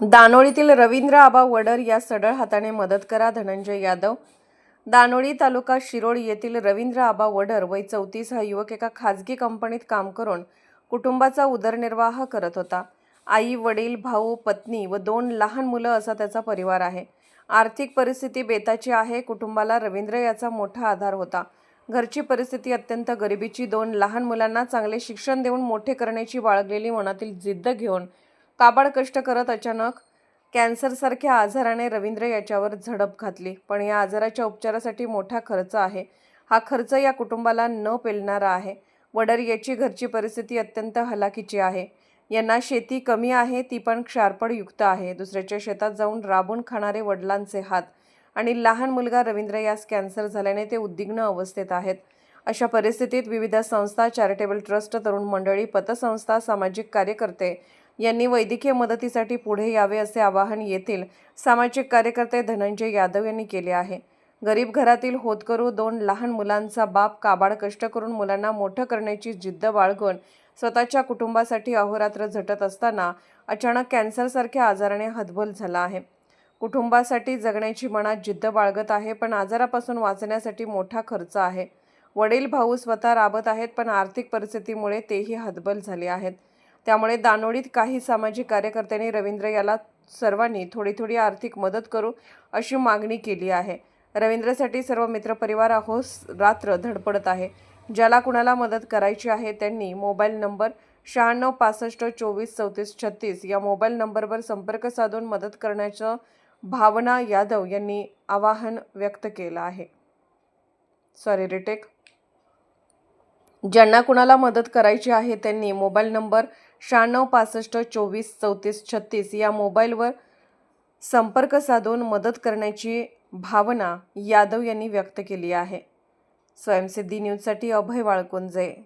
दानोळीतील रवींद्र आबा वडर या सडळ हाताने मदत करा धनंजय यादव. दानोळी तालुका शिरोळ येथील रवींद्र आबा वडर वय चौतीस हा युवक एका खाजगी कंपनीत काम करून कुटुंबाचा उदरनिर्वाह करत होता. आई वडील भाऊ पत्नी व दोन लहान मुलं असा त्याचा परिवार आहे. आर्थिक परिस्थिती बेताची आहे कुटुंबाला रवींद्र याचा मोठा आधार होता. घरची परिस्थिती अत्यंत गरिबीची दोन लहान मुलांना चांगले शिक्षण देऊन मोठे करण्याची बाळगलेली मनातील जिद्द घेऊन काबाड कष्ट करत अचानक कॅन्सरसारख्या आजाराने रवींद्र याच्यावर झडप घातली. पण या आजाराच्या उपचारासाठी मोठा खर्च आहे. हा खर्च या कुटुंबाला न पेलणारा आहे. वडर याची घरची परिस्थिती अत्यंत हलाखीची आहे. यांना शेती कमी आहे ती पण क्षारपडयुक्त आहे. दुसऱ्याच्या शेतात जाऊन राबून खाणारे वडिलांचे हात आणि लहान मुलगा रवींद्र यास कॅन्सर झाल्याने ते उद्विग्न अवस्थेत आहेत. अशा परिस्थितीत विविध संस्था चॅरिटेबल ट्रस्ट तरुण मंडळी पतसंस्था सामाजिक कार्यकर्ते यांनी वैद्यकीय मदतीसाठी पुढे यावे असे आवाहन येथील सामाजिक कार्यकर्ते धनंजय यादव यांनी केले आहे. गरीब घरातील होतकरू दोन लहान मुलांचा बाप काबाड कष्ट करून मुलांना मोठं करण्याची जिद्द बाळगून स्वतःच्या कुटुंबासाठी अहोरात्र झटत असताना अचानक कॅन्सरसारख्या आजाराने हतबल झाला आहे. कुटुंबासाठी जगण्याची मनात जिद्द बाळगत आहे पण आजारापासून वाचण्यासाठी मोठा खर्च आहे. वडील भाऊ स्वतः राबत आहेत पण आर्थिक परिस्थितीमुळे तेही हतबल झाले आहेत. त्यामुळे दानोळीत काही सामाजिक कार्यकर्त्यांनी रवींद्र याला सर्वांनी थोडी थोडी आर्थिक मदत करू अशी मागणी केली आहे. रवींद्रसाठी सर्व मित्रपरिवार अहोस रात्र धडपडत आहे. ज्याला कुणाला मदत करायची आहे त्यांनी मोबाईल नंबर शहाण्णव पासष्ट चोवीस चौतीस छत्तीस या मोबाईल नंबरवर संपर्क साधून मदत करण्याचं भावना यादव यांनी आवाहन व्यक्त केलं आहे. Sorry retake. ज्यांना कुणाला मदत करायची आहे त्यांनी मोबाईल नंबर शहाण्णव पासष्ट चोवीस चौतीस छत्तीस या मोबाईलवर संपर्क साधून मदत करण्याची भावना यादव यांनी व्यक्त केली आहे. स्वयंसिद्धी न्यूजसाठी अभय वाळकुंजे.